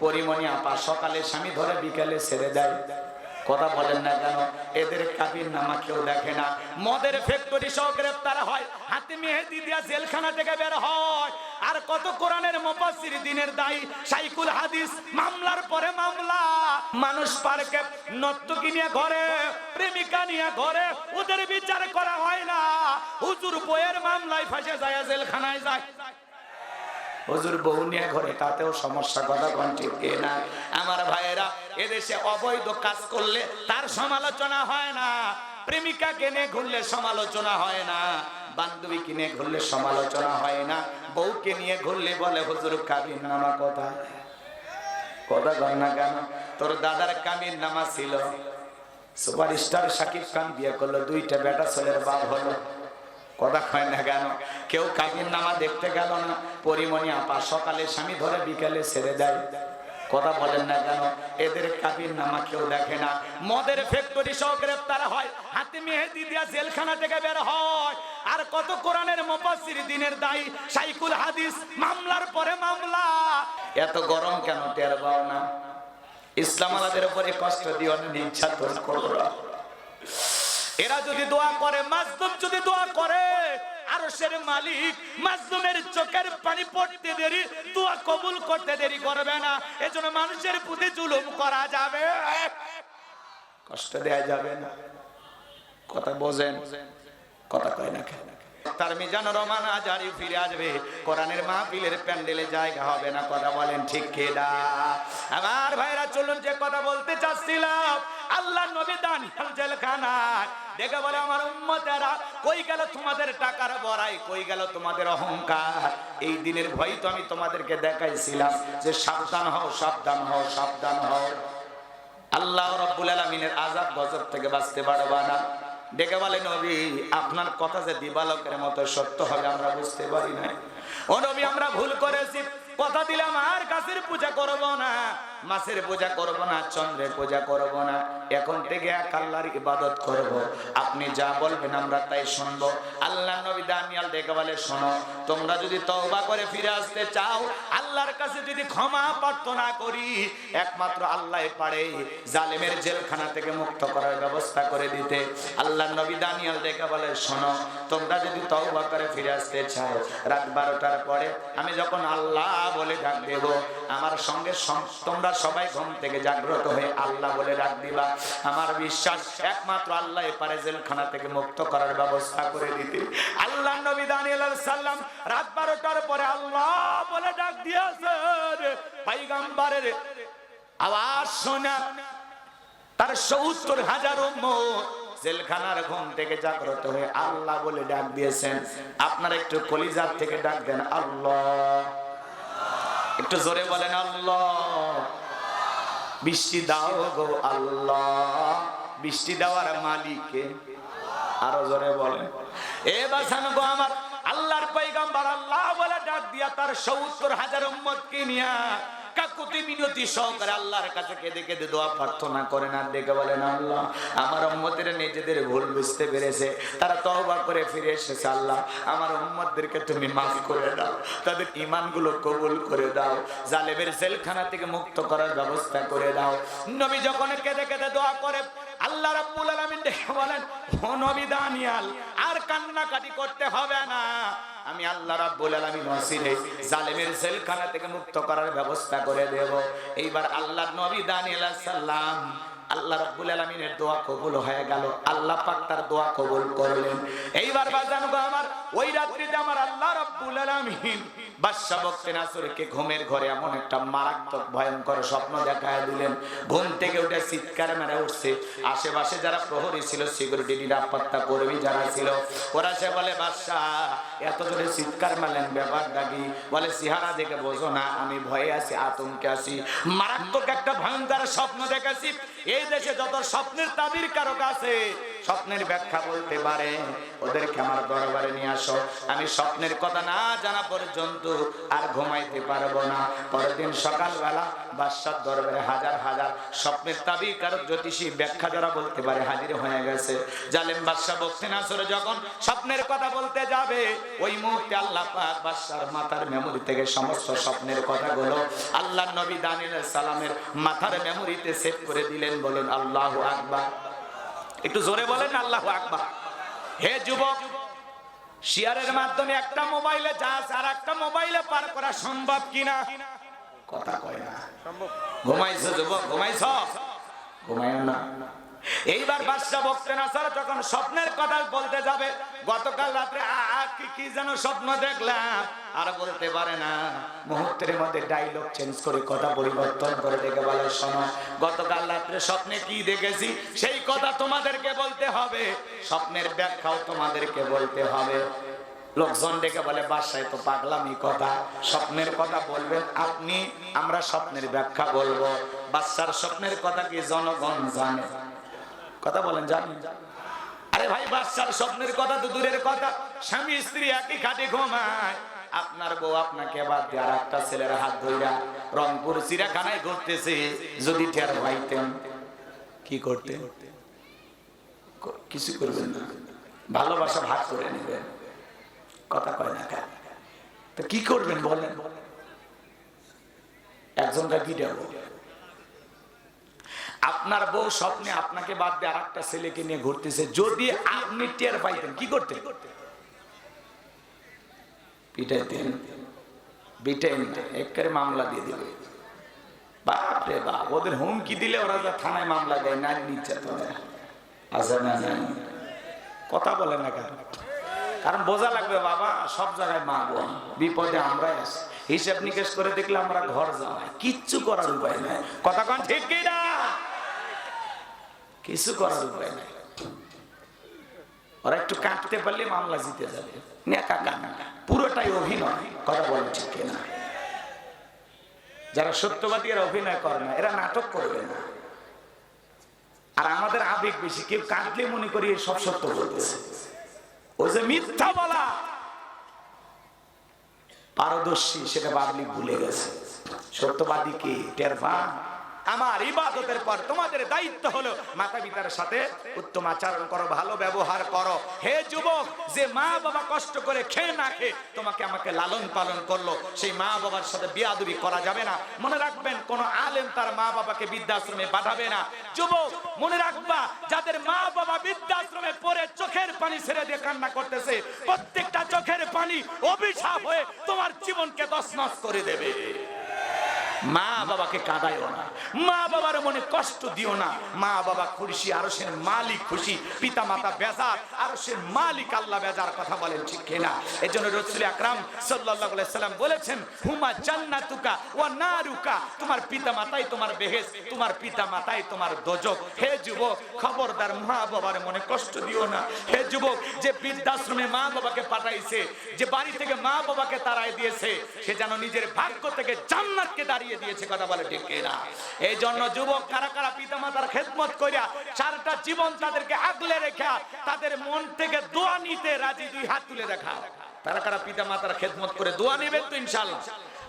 পরিমণি আপা, সকালে স্বামী ধরে বিকেলে ছেড়ে দেয় কথা বলেন না কেন? এদের কাবির নামা কেউ দেখে না। মদের ফ্যাক্টরি সহ গ্রেপ্তার হয়। হাতে মেহেদি দিয়া জেলখানা থেকে বের হয়। আর কত কোরআনের মুফাসসির দিনের দায়ী? সাইকুল হাদিস, মামলার পরে মামলা। মানুষ পার্কে নর্তকী নিয়ে ঘরে, প্রেমিকা নিয়ে ঘরে, ওদের বিচার করা হয় না। হুজুর বইয়ের মামলায় ফাঁসে যায়, জেলখানায় যায়। হুজুর বউ নিয়ে ঘরে, তাতেও সমস্যা, কথা কোন ঠিক না? আমার ভাইয়েরা, এদেশে অবৈধ কাজ করলে তার সমালোচনা হয় না। প্রেমিকা কেনে ঘুরলে সমালোচনা হয় না। বান্ধবী কিনে ঘুরলে সমালোচনা হয় না। বউকে নিয়ে ঘুরলে বলে, হুজুর কাবির নামা কথা কথা কর না কেন? তোর দাদার কামির নামা ছিল। সুপারস্টার শাকিব খান বিয়ে করল, দুইটা বেটা ছেলের বাপ হলো। কথা কয় না কেন? কেউ কাবির নামা দেখতে গেল না। পরিমণি আপা, সকালে স্বামী ধরে বিকেলে ছেড়ে দেয়। কথা বলেন না কেন? এদের কাবির নামা কেউ দেখে না। মদের ফ্যাক্টরি সহ গ্রেপ্তার হয়। হাতে মেহেদি দিয়া জেলখানা থেকে বের হয়। আর কত কোরআনের মুফাসসির দিনের দায়ী সাইকুল হাদিস, মামলার পরে মামলা। এত গরম কেন টের পাও না? ইসলাম আলাদের উপরে কষ্ট দিও না, নির্যাতন করো। এরা যদি দোয়া করে মাজলুম যদি দোয়া করে, আরশের মালিক মাজলুমের চোখের পানি পড়তে দেরি, দোয়া কবুল করতে দেরি করবে না। এজন্য মানুষের প্রতি জুলুম করা যাবে। কষ্ট দেয়া যাবে না। কথা বোঝেন, কথা কয় না কেন? তার মিজান রহমান আজারি ফিরে আসবে। কোরআনের মাহফিলের প্যান্ডেলে জায়গা হবে না, কথা বলেন ঠিক কেডা আমার ভাইরা, চলুন যে কথা বলতে চাচ্ছিলাম। আল্লাহ নবী দানিয়াল জেলখানায়। দেখে বলে, আমার উম্মতেরা, কই গেল তোমাদের টাকার বড়াই? কই গেল তোমাদের অহংকার? এই দিনের ভয় তো আমি তোমাদেরকে দেখাইছিলাম যে সাবধান হও সাবধান হও সাবধান হও। আল্লাহ রব্বুল আলমিনের আজাদ গজব থেকে বাঁচতে পারবা না। ডেকে বলে নবী, আপনার কথা যে দিবালকের মতো সত্য হবে আমরা বুঝতে পারি না ও নবী, আমরা ভুল করেছি। কথা দিলাম, আর কাছের পূজা করব না। মাছের পূজা করব না, চন্দ্রের পূজা করব না, এখন থেকে এক আল্লাহর ইবাদত করব। আপনি যা বলবেন আমরা তাই শুনব। আল্লাহ নবী দানিয়াল ডেকে বলে, শোনো, তোমরা যদি তওবা করে ফিরে আসতে চাও, আল্লাহর কাছে যদি ক্ষমা প্রার্থনা করি, একমাত্র আল্লাহ পারে জালেমের জেলখানা থেকে মুক্ত করার ব্যবস্থা করে দিতে। আল্লাহ নবী দানিয়াল ডেকে বলে, শোনো, তোমরা যদি তওবা করে ফিরে আসতে চাও, রাত বারোটার পরে আমি যখন আল্লাহ বলে ডাক দেব আমার সঙ্গে তোমরা সবাই ঘুম থেকে জাগ্রত হয়ে আল্লাহ বলে ডাক দিবা। আমার বিশ্বাস, একমাত্র আল্লাহ পারে জেলখানা থেকে মুক্ত করার ব্যবস্থা করে দিতে। আল্লাহ নবী দানিয়াল সালাম রাত বারোটার পরে আল্লাহ বলে ডাক দিয়েছেন পাইগাম্বারের আওয়াজ শোনা। তার সত্তর হাজার জেলখানার ঘুম থেকে জাগ্রত হয়ে আল্লাহ বলে ডাক দিয়েছেন। আপনারা একটু কলিজার থেকে ডাক দেন, আল্লাহ। একটু জোরে বলেন, আল্লাহ। বৃষ্টি দাও গো আল্লাহ। বৃষ্টি দেওয়ার মালিকে আরও জোরে বলেন। এ বাসান গো আমার আল্লাহর পাইগাম্বার আল্লাহ বলে ডাক দিয়া তার সত্তর হাজার উম্মতকে নিয়া কাকুতি মিনতি সহকারে আল্লাহর কাছে কেঁদে কেঁদে দোয়া প্রার্থনা করেন, আর ডেকে বলেন, আল্লাহ, আমার উম্মতের নিজেদের ভুল বুঝতে পেরেছে। তারা করে ফিরে এসেছে, আল্লাহ, আমার তুমি মাফ করে দাও। তাদের ইমানগুলো কবুল করে দাও। জালেমের জেলখানা থেকে মুক্ত করার ব্যবস্থা করে দাও। নবী যখন কেঁদে কেঁদে দোয়া করে, আল্লাহ রাব্বুল আলামিন বলেন, ও নবী দানিয়াল, আর কান্নাকাটি করতে হবে না। আমি আল্লাহ রাব্বুল আলামিন ওয়াসিলে জালেমের জেলখানা থেকে মুক্ত করার ব্যবস্থা করে দেব। এইবার আল্লাহ নবী দানিয়েল আলাইহিস আল্লাহ রাব্বুল আলামিনের দোয়া কবুল হয়ে গেল। আল্লাহ পাক তার দোয়া কবুল করলেন। এইবার বাজানো আমার, ওই রাত্রিতে আমার আল্লাহ রাব্বুল আলামিন নাসরকে ঘুমের ঘরে এমন একটা মারাত্মক ভয়ঙ্কর স্বপ্ন দেখায় দিলেন। ঘুম থেকে উঠে চিৎকার মেরে উঠছে। আশেপাশে যারা প্রহরী ছিল সিকিউরিটি নিরাপত্তা কর্মী যারা ছিল, ওরা সে বলে, বাদশা, এত জোরে চিৎকার মারলেন, ব্যাপারটা কি? বলে সিহারা দেখে বোঝো না, আমি ভয়ে আছি, আতঙ্কে আছি। মারাত্মক একটা ভয়ঙ্কর স্বপ্ন দেখেছি এই দেশে যত স্বপ্নের তাবির কারক আছে স্বপ্নের ব্যাখ্যা বলতে পারে। ওদেরকে আমার দরবারে নিয়ে আসো। আমি স্বপ্নের কথা না জানা পর্যন্ত আর ঘুমাইতে পারব না। পরের দিন সকালবেলা বাদশার দরবারে হাজার হাজার স্বপ্নের তাবি কারও জ্যোতিষী ব্যাখ্যা যারা বলতে পারে, হাজির হয়ে গেছে। জালেম বাদশাহ বক্সিন আসরে যখন স্বপ্নের কথা বলতে যাবে, ওই মুহূর্তে আল্লাহ পাক বাদশার মাথার মেমোরি থেকে সমস্ত স্বপ্নের কথাগুলো আল্লাহ নবী দানিল সালামের মাথার মেমোরিতে সেভ করে দিলেন। বলেন, আল্লাহ আকবার। একটু জোরে বলেন আল্লাহ আকবার। হে যুবক শেয়ারের মাধ্যমে একটা মোবাইলে যা আর একটা মোবাইলে পার করা সম্ভব কিনা? কথা কয় না। ঘুমাইছো যুবক ঘুমাইছ? ঘুমায় না। এইবার বাদশা বকতে না স্যার যখন স্বপ্নের কথা বলতে যাবে, গতকাল রাত্রে কি যেন স্বপ্ন দেখলাম। আর বলতে পারে না, মুহূর্তের মধ্যে ডায়লগ চেঞ্জ করে কথা পরিবর্তন করে ডেকে বলে, শোনো, গতকাল রাত্রে স্বপ্নে কি দেখেছি, সেই কথা তোমাদেরকে বলতে হবে। স্বপ্নের ব্যাখ্যাও তোমাদেরকে বলতে হবে। লোকজন ডেকে বলে বাসায় তো পাগলামি কথা। স্বপ্নের কথা বলবেন আপনি, আমরা স্বপ্নের ব্যাখ্যা বলব। বাচ্চার স্বপ্নের কথা কি জনগণ জানে? কথা বলেন জানি আরে ভাই, বাচ্চার স্বপ্নের কথা তো দূরের কথা। স্বামী, স্ত্রী একই খাটে ঘুমায়। আপনার বউ আপনাকে বাদ দিয়ে আর একটা ছেলের হাত ধইরা রংপুর চিড়াখানায় ঘুরতেছে, যদি টের পাইতেন কি করতে কিছু করবেন না। ভালোবাসা ভাগ করে নেবেন। কথা কয় না তো কি করবেন বলেন? একজনটা কি দেবো? আপনার বউ স্বপ্নে আপনাকে বাদ দিয়ে আর একটা ছেলেকে নিয়ে ঘুরতেছে, যদি আপনি টের পাইতেন, কি করতেন? পিটাইতেন একের মামলা দিয়ে দিবে বাপরে বাপ, ওদের হুমকি দিলে ওরা যা থানায় মামলা দেয় আছে না কথা বলে না কেন? কারণ বোঝা লাগবে বাবা, সব জায়গায় মা বোন, বিপদে আমরাই আছি। হিসাব নিকেশ করে দেখলে আমরা ঘর যাওয়াই কিচ্ছু করার উপায় নাই। কথা কন ঠিক কি না কিছু করার উপায় নাই। ওরা একটু কাটতে পারলে মামলা জিতে যাবে। নেকা কানা পুরোটাই অভিনয়, কথা বলে ঠিক কিনা। যারা সত্যবাদী এরা অভিনয় করে না, এরা নাটক করবে না। আর আমাদের আবেগ বেশি, কেউ কাঁদলে মনে করি সব সত্য বলতেছে। ও যে মিথ্যা বলা। পারদর্শী, সেটা পাবলিক ভুলে গেছে। সত্যবাদী কি টের? আমার ইবাদতের পর তোমাদের দায়িত্ব হলো মাতা পিতার সাথে উত্তম আচরণ করো, ভালো ব্যবহার করো। হে যুবক, যে মা বাবা কষ্ট করে খেয়ে না খেয়ে তোমাকে আমাকে লালন পালন করল, সেই মা বাবার সাথে বিয়াদবি করা যাবে না। মনে রাখবেন, কোন আলেম তার মা বাবাকে বৃদ্ধাশ্রমে পাঠাবে না। যুবক, মনে রাখবা, যাদের মা বাবা বৃদ্ধাশ্রমে পড়ে চোখের পানি ছেড়ে দিয়ে কান্না করতেছে, প্রত্যেকটা চোখের পানি অভিশাপ হয়ে তোমার জীবনকে তছনছ করে দেবে। মা বাবাকে কাঁদাইও না। মা বাবার মনে কষ্ট দিও না। মা বাবা খুশি আরও সে মালিক খুশি পিতা মাতা বেজার আরও সে মালিক আল্লাহ বেজার কথা বলেন, ঠিক কিনা? এই জন্য রসুল আকরাম সাল্লাম বলেছেন, হুমা জান্নাতুকা ওয়া নারুকা। তোমার পিতা মাতাই তোমার বেহেস তোমার পিতা মাতাই তোমার দোজক। হে যুবক, খবরদার মা বাবার মনে কষ্ট দিও না। হে যুবক, যে বৃদ্ধাশ্রমে মা বাবাকে পাঠাইছে, যে বাড়ি থেকে মা বাবাকে তাড়াই দিয়েছে, সে যেন নিজের ভাগ্য থেকে জান্নাতকে দাঁড়িয়ে দিয়েছে, কথা বলে ঠিক কিনা? এই জন্য যুবক, কারা কারা পিতা মাতার খেদমত করিয়া সারাটা জীবন তাদেরকে আগলে রেখা, তাদের মন থেকে দোয়া নিতে রাজি, দুই হাত তুলে দেখা। তারা কারা পিতা মাতার খেদমত করে দোয়া নেবেন তো ইনশাল্লাহ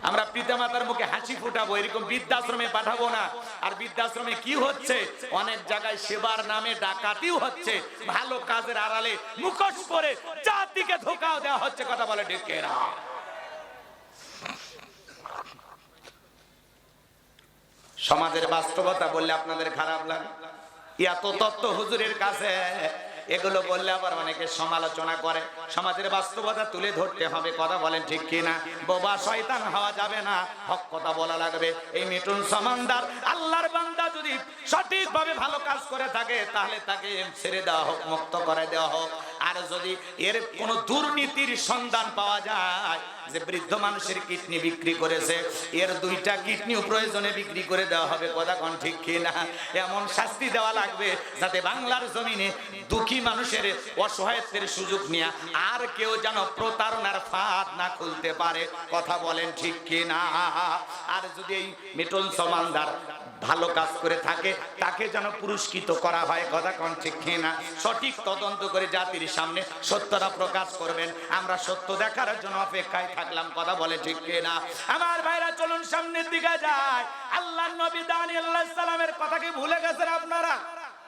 আমরা পিতা মাতার মুখে হাসি ফুটাবো, এরকম বৃদ্ধাশ্রমে পাঠাবো না। আর বৃদ্ধাশ্রমে কি হচ্ছে? অনেক জায়গায় সেবার নামে ডাকাতিও হচ্ছে। ভালো কাজের আড়ালে মুখোশ করে জাতিকে ধোকাও দেওয়া হচ্ছে, কথা বলে ডেকে না সমাজের বাস্তবতা বললে আপনাদের খারাপ লাগে? এত তত্ত্ব হুজুরের কাছে, এগুলো বললে আবার অনেকে সমালোচনা করে। সমাজের বাস্তবতা তুলে ধরতে হবে, কথা বলেন ঠিক কিনা? বোবা শয়তান হওয়া যাবে না, হক কথা বলা লাগবে। এই মিটুন সমানদার, আল্লাহর বান্দা যদি সঠিকভাবে ভালো কাজ করে থাকে, তাহলে তাকে ছেড়ে দেওয়া হোক, মুক্ত করে দেওয়া হোক। আর যদি এর কোনো দুর্নীতির সন্ধান পাওয়া যায় যে বৃদ্ধ মানুষের কিডনি বিক্রি করেছে, এর দুইটা কিডনিও প্রয়োজনে বিক্রি করে দেওয়া হবে, কথা কোন ঠিক কিনা? এমন শাস্তি দেওয়া লাগবে যাতে বাংলার জমিনে দুঃখী মানুষের অসহায়ত্বের সুযোগ নিয়ে আর কেউ যেন প্রতারণার ফাঁদ না খুলতে পারে, কথা বলেন ঠিক কিনা? আর যদি এই মিটন সমানদার ভালো কাজ করে থাকে, তাকে যেন পুরস্কৃত করা হয়, কথা কোন ঠিক না সঠিক তদন্ত করে জাতির সামনে সত্যটা প্রকাশ করবেন। আমরা সত্য দেখার জন্য অপেক্ষায় থাকলাম, কথা বলে ঠিক না আমার ভাইরা, চলুন সামনের দিকে যায় আল্লাহ নবী দানি আল্লাহ সালামের কথা কি ভুলে গেছেন আপনারা?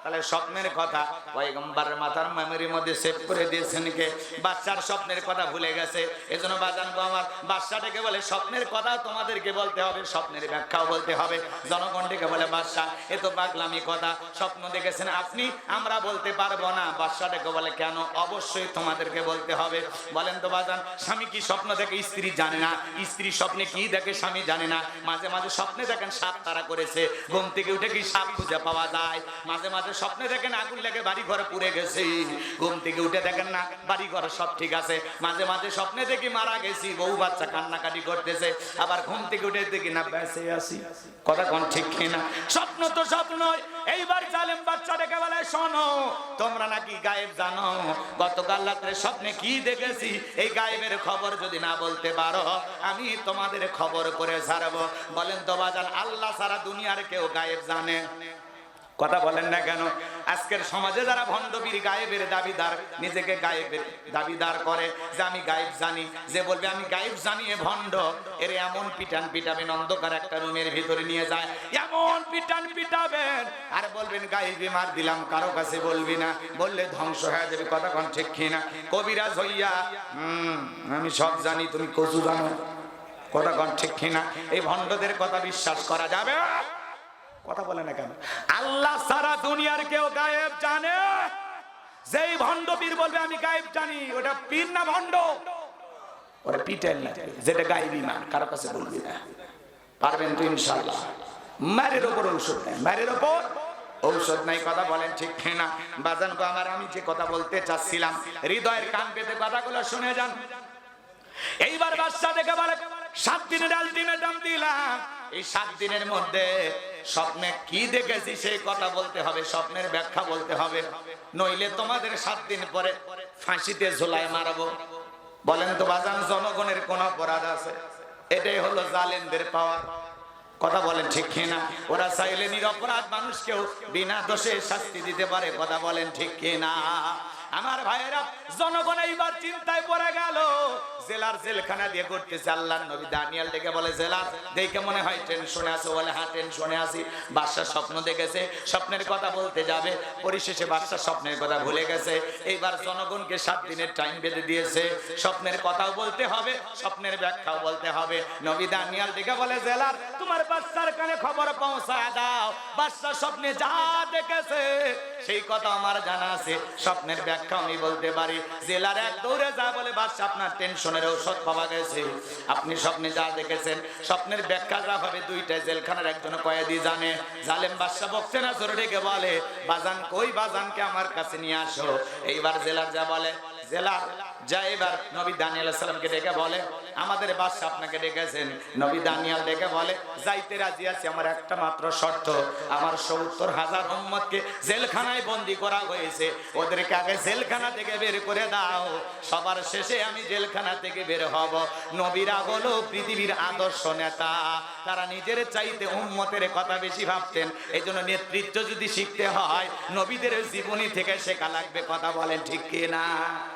তাহলে স্বপ্নের কথা। পয়গম্বরের মাথার মেমোরির মধ্যে সেভ করে দিয়েছেন কে? বাচ্চার স্বপ্নের কথা ভুলে গেছে। এজন্য বাজান গো আমার বাচ্চাটাকে বলে, স্বপ্নের কথা তোমাদেরকে বলতে হবে, স্বপ্নের ব্যাখ্যাও বলতে হবে। জনগণটিকে বলে, বাদশা, এ তো পাগলামি কথা। স্বপ্ন দেখেছেন আপনি, আমরা বলতে পারব না। বাচ্চাটাকে বলে, কেন? অবশ্যই তোমাদেরকে বলতে হবে। বলেন তো বাজান, স্বামী কি স্বপ্ন দেখে, স্ত্রী জানে না? স্ত্রী স্বপ্নে কি দেখে, স্বামী জানে না? মাঝে মাঝে স্বপ্নে দেখেন সাপ তারা করেছে। ঘুম থেকে উঠে কি সাপ খুঁজে পাওয়া যায়? মাঝে মাঝে স্বপ্নে দেখেন আগুন লেগে বাড়ি ঘরে পুড়ে গেছে। ঘুম থেকে উঠে দেখেন না বাড়ি ঘরে সব ঠিক আছে। মাঝে মাঝে স্বপ্নে দেখি মারা গেছি, বউ বাচ্চা কান্নাকাটি করতেছে। আবার ঘুম থেকে উঠে দেখি না বেঁচে আসি কথা কোন ঠিক কিনা? স্বপ্ন তো স্বপ্ন এইবার জালেম বাচ্চাটাকে বলে, শোনো, তোমরা নাকি গায়েব জানো, গতকাল রাত্রে স্বপ্নে কি দেখেছি? এই গায়েবের খবর যদি না বলতে পারো, আমি তোমাদের খবর করে ছাড়বো। বলেন তো, বাজান, আল্লাহ সারা দুনিয়ার কেউ গায়েব জানে। কথা বলেন না কেন? আজকের সমাজে যারা ভণ্ডবীর গায়েবের দাবিদার, নিজেকে গায়েবের দাবিদার করে, যে আমি গায়েব জানি, যে বলবে, আমি গায়েব জানি এ ভণ্ড। এর এমন পিটান পিটাবেন, অন্ধকার একটা রুমের ভিতরে নিয়ে যায়। এমন পিটান পিটাবেন, আর বলবেন, গায়েবে মার দিলাম, কারও কাছে বলবি না। বললে ধ্বংস হয়ে যাবে, কথা ঠিক কিনা কবিরাজ হইয়া, হুম, আমি সব জানি, তুমি কচু জানো। কথা কোন ঠিক কিনা এই ভণ্ডদের কথা বিশ্বাস করা যাবে কথা বলে না কেন? আল্লাহ সারা দুনিয়ার কেউ গায়েব জানে? যেই ভণ্ড পীর বলবে, আমি গায়েব জানি। ওটা পীর না ভণ্ড? ওটা পিটেল না, যেটা গায়েবী মান কারও কাছে বলবি না। পারবেন তো ইনশাআল্লাহ। মারের ওপর ঔষধ নেই মারের ওপর ঔষধ নাই, কথা বলেন ঠিক না বাজান গো, আমার আমি যে কথা বলতে চাচ্ছিলাম, হৃদয়ের কান পেতে কথাগুলো শুনে যান। এইবার বাচ্চা দেখে বলে সাত দিনের আলটিমেটাম দিলাম। এই সাত দিনের মধ্যে স্বপ্নে কি দেখেছি সেই কথা বলতে হবে, স্বপ্নের ব্যাখ্যা বলতে হবে। নইলে তোমাদের সাত দিন পরে ফাঁসিতে ঝোলায় মারাবো। বলেন তো বাজান, জনগণের কোন অপরাধ আছে? এটাই হলো জালেনদের পাওয়ার। কথা বলেন ঠিক কিনা? ওরা চাইলে নিরপরাধ মানুষকেও বিনা দোষে শাস্তি দিতে পারে, কথা বলেন ঠিক কিনা? আমার ভাইয়েরা, জনগণ এইবার চিন্তায় পড়ে গেল। জেলার জেলখানা দিয়ে করতেছে আল্লাহ নবী দানিয়াল ডেকে বলে জেলার দেখে মনে হয় টেনশনে আছে বলে হ্যাঁ টেনশনে আছি। বাদশার স্বপ্ন দেখেছে, স্বপ্নের কথা বলতে যাবে। পরিশেষে বাদশার স্বপ্নের কথা ভুলে গেছে। এইবার জনগণকে সাত দিনের টাইম বেঁধে দিয়েছে। স্বপ্নের কথাও বলতে হবে, স্বপ্নের ব্যাখ্যাও বলতে হবে। নবী দানিয়াল ডেকে বলে, জেলার, তোমার বাচ্চার কানে খবর পৌঁছায় দাও। বাচ্চা স্বপ্নে যা দেখেছে, সেই কথা আমার জানা আছে। স্বপ্নের ব্যাখ্যা আমি বলতে পারি। জেলার এক দৌড়ে যা বলে বাচ্চা আপনার টেনশনের ঔষধ পাওয়া গেছে। আপনি স্বপ্নে যা দেখেছেন, স্বপ্নের ব্যাখ্যা যা হবে দুইটা জেলখানার একজন কয়েদি জানে। জালেম বাদশাহ বকছে না জোরে ডেকে বলে, বাজান কই, বাজানকে আমার কাছে নিয়ে আসো? এইবার জেলার যা বলে, জেলার যা এবার নবী দানিয়াল সালামকে ডেকে বলে আমাদের বাদশা আপনাকে ডেকেছেন। নবী দানিয়াল ডেকে বলে, যাইতে রাজি আছি, আমার একটা মাত্র শর্ত। আমার সত্তর হাজার উম্মতকে জেলখানায় বন্দি করা হয়েছে। ওদেরকে আগে জেলখানা থেকে বের করে দাও। সবার শেষে আমি জেলখানা থেকে বের হব। নবীরা হলো পৃথিবীর আদর্শ নেতা। তারা নিজের চাইতে উম্মতের কথা বেশি ভাবতেন। এই জন্য নেতৃত্ব যদি শিখতে হয়, নবীদের জীবনী থেকে শেখা লাগবে। কথা বলেন ঠিক কিনা?